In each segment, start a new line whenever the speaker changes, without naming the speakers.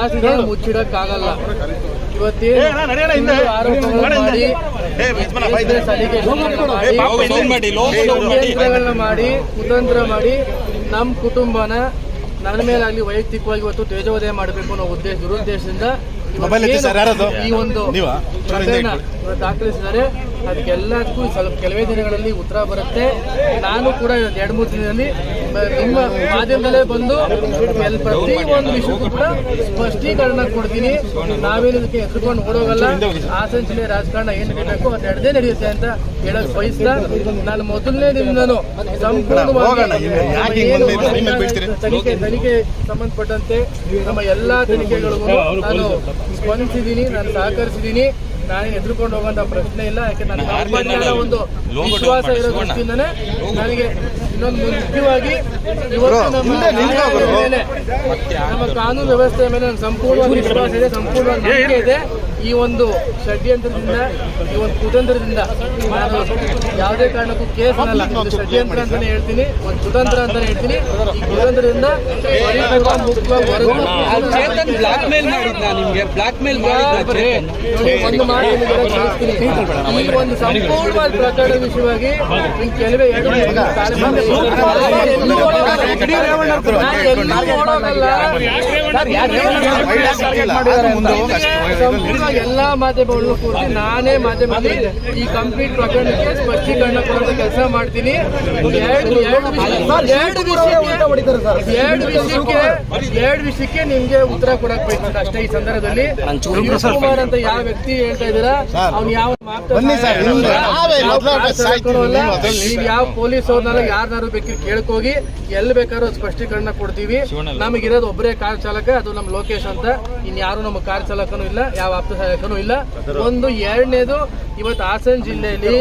ದಾಸ್ತಿನ ಮುಚ್ಚಿಡಕ್ಕಾಗಲ್ಲ. ಇವತ್ತೇನು ಮಾಡಿ ಕುತಂತ್ರ ಮಾಡಿ ನಮ್ಮ ಕುಟುಂಬನ ನನ್ನ ಮೇಲಾಗ್ಲಿ ವೈಯಕ್ತಿಕವಾಗಿ ಇವತ್ತು ತೇಜೋದಯ ಮಾಡಬೇಕು ಅನ್ನೋ ಉದ್ದೇಶ ದುರುದ್ದೇಶದಿಂದ ಈ ಒಂದು
ನೀವಾ?
ಪ್ರಕರಣ ಇವತ್ತು ದಾಖಲಿಸಿದ್ದಾರೆ. ಅದಕ್ಕೆಲ್ಲದಕ್ಕೂ ಸ್ವಲ್ಪ ಕೆಲವೇ ದಿನಗಳಲ್ಲಿ ಉತ್ತರ ಬರುತ್ತೆ. ನಾನು ಕೂಡ ಇವತ್ತು ಎರಡು ಮೂರು ದಿನದಲ್ಲಿ ನಿಮ್ಮ ಮಾಧ್ಯಮದಲ್ಲೇ ಬಂದು ಪ್ರತಿ ಒಂದು ವಿಷಯಕ್ಕೂ ಕೂಡ ಸ್ಪಷ್ಟೀಕರಣ ಕೊಡ್ತೀನಿ. ನಾವೇನು ಇದಕ್ಕೆ ಎತ್ಕೊಂಡು ಓಡೋಗಲ್ಲ. ಹಾಸನ ಜಿಲ್ಲೆ ರಾಜಕಾರಣ ಏನ್ ಬೇಕು ಅದು ನಡೆದೇ ನಡೆಯುತ್ತೆ ಅಂತ ಹೇಳಕ್ ಬಯಸ್ತಾ ನಾನು ಮೊದಲನೇ
ದಿನ ಸಂಪೂರ್ಣವಾಗಿ?
ತನಿಖೆ ತನಿಖೆ ಸಂಬಂಧಪಟ್ಟಂತೆ ನಮ್ಮ ಎಲ್ಲಾ ತನಿಖೆಗಳಿಗೂ ನಾನು ಸ್ಪಂದಿಸಿದ್ದೀನಿ ನಾನು ಸಹಕರಿಸಿದ್ದೀನಿ. ನಾನೇನು ಎದುರ್ಕೊಂಡು ಹೋಗುವಂತ ಪ್ರಶ್ನೆ ಇಲ್ಲ. ಯಾಕೆ ನನ್ನ ಒಂದು ವಿಶ್ವಾಸ ಇರೋ ದೃಷ್ಟಿಯಿಂದನೇ ನನಗೆ ಇನ್ನೊಂದು ಮುಖ್ಯವಾಗಿ ಇವತ್ತು ನಮ್ಮ ಕಾನೂನು ವ್ಯವಸ್ಥೆಯ ಮೇಲೆ ಸಂಪೂರ್ಣ ಸಂಪೂರ್ಣವಾಗಿ ವಿಶ್ವಾಸ ಇದೆ ಸಂಪೂರ್ಣ ನಂಬಿಕೆ ಇದೆ. ಈ ಒಂದು ಷಡ್ಯಂತ್ರದಿಂದ ಈ ಒಂದು ಕುತಂತ್ರದಿಂದ ನಾನು ಯಾವುದೇ ಕಾರಣಕ್ಕೂ ಕೇಸ್ ಅಲ್ಲ ಇದು ಷಡ್ಯಂತ್ರ ಅಂತಾನೆ ಹೇಳ್ತೀನಿ. ಒಂದು ಕುತಂತ್ರ ಅಂತಾನೆ ಹೇಳ್ತೀನಿ. ಈ ಕುತಂತ್ರದಿಂದ ಒಂದು ತಿಳಿಸ್ತೀನಿ. ಈ ಒಂದು ಸಂಪೂರ್ಣವಾದ ಪ್ರಕರಣ ವಿಷಯವಾಗಿ ಕೆಲವೇ ಎರಡು ಎಲ್ಲೂ ಮಾಧ್ಯಮಗಳನ್ನು ಕೂರಿಸಿ ನಾನೇ ಮಾಧ್ಯಮದಲ್ಲಿ ಈ ಕಂಪ್ಲೀಟ್ ಪ್ರಕರಣಕ್ಕೆ ಸ್ಪಷ್ಟೀಕರಣ ಕೊಡುವಂತ ಕೆಲಸ ಮಾಡ್ತೀನಿ ಎರಡು ಎರಡು ವಿಷಯ- ಎರಡು ವಿಷಯಕ್ಕೆ ಎರಡು ವಿಷಯಕ್ಕೆ ನಿಮ್ಗೆ ಉತ್ತರ ಕೊಡಕ್ ಅಷ್ಟೇ ಈ ಸಂದರ್ಭದಲ್ಲಿ ಕುಮಾರ್ ಅಂತ ಯಾವ ವ್ಯಕ್ತಿ ಹೇಳ್ತಾ ಇದ್ದೀರಾ ಅವ್ನು ಯಾವ ಮಾತಾಡ್ತಾ
ಬನ್ನಿ ಸರ್,
ಇದ್ದಾನೆ?
ಹಿಂದೆ
ಯಾವ
ಪೊಲೀಸ್
ಅವ್ರನ್ನ
ಸಾಯ್ತೀವಿ,
ಪೊಲೀಸ್ ಬೇಕಿದ್ರೆ ಕೇಳ್ಕೋಗಿ ಎಲ್ಲಿ ಬೇಕಾದ್ರೂ ಸ್ಪಷ್ಟೀಕರಣ ಕೊಡ್ತೀವಿ. ನಮಗಿರೋದು ಒಬ್ಬರೇ ಕಾರ್ ಚಾಲಕ ಅದು ನಮ್ಮ ಲೋಕೇಶ್ ಅಂತ. ಇನ್ಯಾರು ನಮ್ಮ ಕಾರ್ ಚಾಲಕನೂ ಇಲ್ಲ ಯಾವ ಆಪ್ತ ಸಹಾಯಕನೂ ಇಲ್ಲ. ಒಂದು ಎರಡನೇದು ಇವತ್ತು ಹಾಸನ ಜಿಲ್ಲೆಯಲ್ಲಿ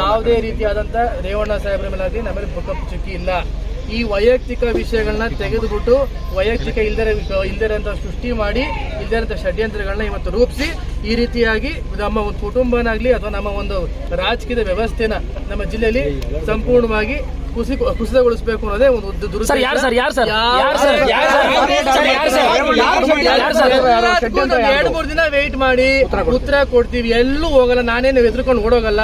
ಯಾವುದೇ ರೀತಿಯಾದಂಥ ರೇವಣ್ಣ ಸಾಹೇಬ್ರ ಮೇಲಾಗಿ ನಮ್ಮಲ್ಲಿ ಬುಕ್ಕಪ್ ಚುಕ್ಕಿ ಇಲ್ಲ. ಈ ವೈಯಕ್ತಿಕ ವಿಷಯಗಳನ್ನ ತೆಗೆದುಬಿಟ್ಟು ವೈಯಕ್ತಿಕ ಇಲ್ದರೆ ಇಲ್ದರೆ ಅಂತ ಸೃಷ್ಟಿ ಮಾಡಿ ಇಲ್ದಿರೋಂಥ ಷಡ್ಯಂತ್ರಗಳನ್ನ ಇವತ್ತು ರೂಪಿಸಿ ಈ ರೀತಿಯಾಗಿ ನಮ್ಮ ಒಂದು ಕುಟುಂಬನಾಗ್ಲಿ ಅಥವಾ ನಮ್ಮ ಒಂದು ರಾಜಕೀಯದ ವ್ಯವಸ್ಥೆನ ನಮ್ಮ ಜಿಲ್ಲೆಯಲ್ಲಿ ಸಂಪೂರ್ಣವಾಗಿ ಕುಸಿ ಕುಸಿತಗೊಳಿಸಬೇಕು ಅನ್ನೋದೇ ಒಂದು ಉದ್ದ.
ಸರ್, ಯಾರು ಸರ್? ಯಾರು ಸರ್? ಯಾರು ಸರ್? ಯಾರು ಸರ್? ಯಾರು ಸರ್? ಯಾರು ಸರ್?
ಎರಡು ಮೂರು ದಿನ ವೇಟ್ ಮಾಡಿ ಉತ್ತರ ಕೊಡ್ತೀವಿ ಎಲ್ಲೂ ಹೋಗಲ್ಲ ನಾನೇನು ಎದ್ರುಕೊಂಡು ಓಡೋಗಲ್ಲ